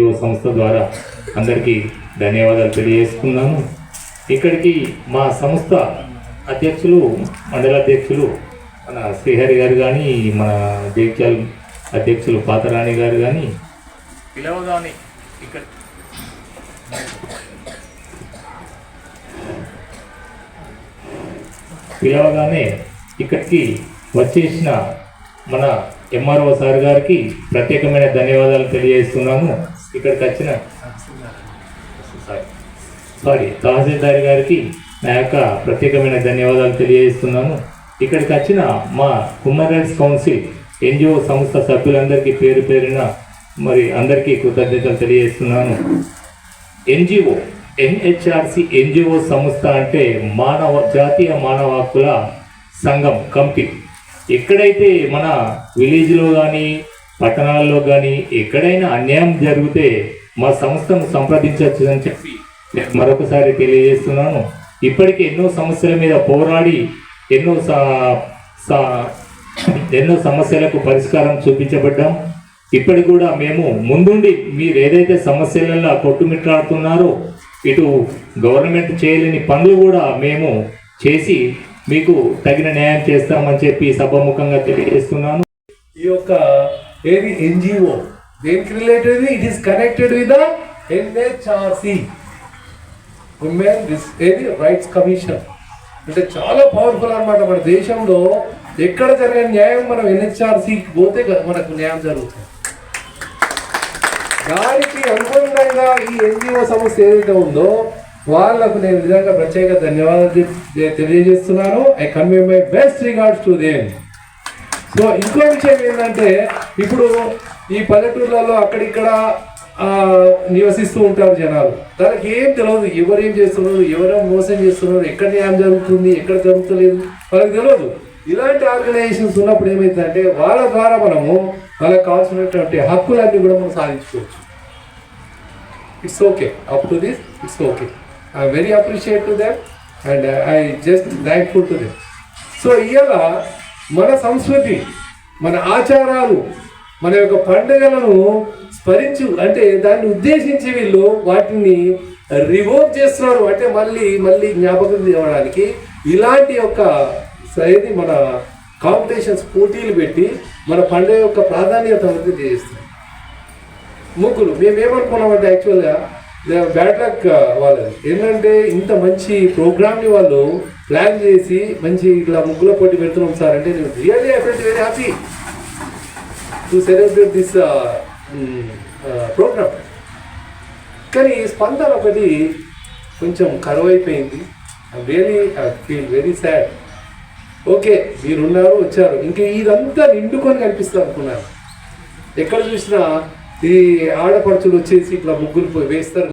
ఉద్యోగ సంస్థ ద్వారా అందరికీ ధన్యవాదాలు తెలియజేసుకున్నాను ఇక్కడికి మా సంస్థ అధ్యక్షులు మండల అధ్యక్షులు మన శ్రీహరి గారు కానీ మన జైత్యాల్ అధ్యక్షులు పాతరాణి గారు కానీ పిలవగానే ఇక్కడ పిలవగానే ఇక్కడికి వచ్చేసిన మన ఎంఆర్ఓ సార్ గారికి ప్రత్యేకమైన ధన్యవాదాలు తెలియజేస్తున్నాను ఇక్కడికి వచ్చిన సారీ. సారీ తహసీల్దార్ గారికి నా యొక్క ప్రత్యేకమైన ధన్యవాదాలు తెలియజేస్తున్నాను. ఇక్కడికి వచ్చిన మా హ్యూమన్ రైట్స్ కౌన్సిల్ ఎన్జిఓ సంస్థ సభ్యులందరికీ పేరు పేరిన మరి అందరికీ కృతజ్ఞతలు తెలియజేస్తున్నాను. ఎన్జిఓ ఎన్హెచ్ఆర్సి ఎన్జిఓ సంస్థ అంటే మానవ జాతీయ మానవ హక్కుల సంఘం కమిటీ. ఎక్కడైతే మన విలేజ్లో కానీ పట్టణాల్లో కానీ ఎక్కడైనా అన్యాయం జరిగితే మా సంస్థను సంప్రదించవచ్చు అని చెప్పి నేను మరొకసారి తెలియజేస్తున్నాను. ఇప్పటికే ఎన్నో సమస్యల మీద పోరాడి ఎన్నో సా- సా- ఎన్నో సమస్యలకు పరిష్కారం చూపించబడ్డాం. ఇప్పటికి కూడా మేము ముందుండి మీరు ఏదైతే సమస్యలలో కొట్టుమిట్లాడుతున్నారో ఇటు గవర్నమెంట్ చేయలేని పనులు కూడా మేము చేసి మీకు తగిన న్యాయం చేస్తామని చెప్పి సభాముఖంగా తెలియజేస్తున్నాను. ఈ యొక్క ఏది? ఎన్జిఓ. దేనికి related it is connected with NHRC women ఏది? రైట్స్ కమిషన్ అంటే చాలా పవర్ఫుల్ అన్నమాట మన దేశంలో. ఎక్కడ జరిగిన న్యాయం మనం ఎన్హెచ్ఆర్సీకి పోతే మనకు న్యాయం జరుగుతుంది. దానికి అనుగుణంగా ఈ ఎన్జిఓ సంస్థ ఏదైతే ఉందో వాళ్ళకు నేను నిజంగా ప్రత్యేక ధన్యవాదాలు తెలియజేస్తున్నాను. I convey my best regards to them so ఇంకో విషయం ఏంటంటే ఇప్పుడు ఈ పల్లెటూర్లలో అక్కడిక్కడ నివసిస్తూ ఉంటారు జనాలు. దానికి ఏం తెలియదు ఎవరు ఏం చేస్తున్నారు ఎవరేం మోసం చేస్తున్నారు ఎక్కడ న్యాయం జరుగుతుంది ఎక్కడ జరుగుతలేదు వాళ్ళకి తెలియదు ఇలాంటి ఆర్గనైజేషన్స్ ఉన్నప్పుడు ఏమైందంటే వాళ్ళ ద్వారా మనము వాళ్ళకి కావాల్సినటువంటి హక్కులన్నీ కూడా మనం సాధించుకోవచ్చు. It's okay up to this it's okay I very appreciate to them and I just thankful to them so ఇవాళ మన సంస్కృతి మన ఆచారాలు మన యొక్క పండుగలను స్మరించు అంటే దాన్ని ఉద్దేశించి వీళ్ళు వాటిని రివోక్ చేస్తున్నారు. అంటే మళ్ళీ మళ్ళీ జ్ఞాపకం తేవడానికి ఇలాంటి యొక్క ఏది మన కాంపిటీషన్స్ పోటీలు పెట్టి మన పండుగ యొక్క ప్రాధాన్యత అనేది తెలియజేస్తారు ముగ్గులు మేము ఏమనుకున్నామంటే యాక్చువల్గా బ్యాడ్ లక్ వాళ్ళది. ఏంటంటే ఇంత మంచి ప్రోగ్రామ్ని వాళ్ళు ప్లాన్ చేసి మంచి ఇట్లా ముగ్గుల పోటీ పెడుతున్నాం సార్ అంటే నేను really I felt very happy to celebrate this programme కానీ స్పందన ఒకటి కొంచెం కరువు అయిపోయింది I really I feel very sad okay మీరున్నారు వచ్చారు. ఇంకా ఇదంతా నిండుకొని కనిపిస్తుంది అనుకున్నాను. ఎక్కడ చూసినా ఈ ఆడపడుచులు వచ్చేసి ఇట్లా ముగ్గులు పోయి వేస్తారు.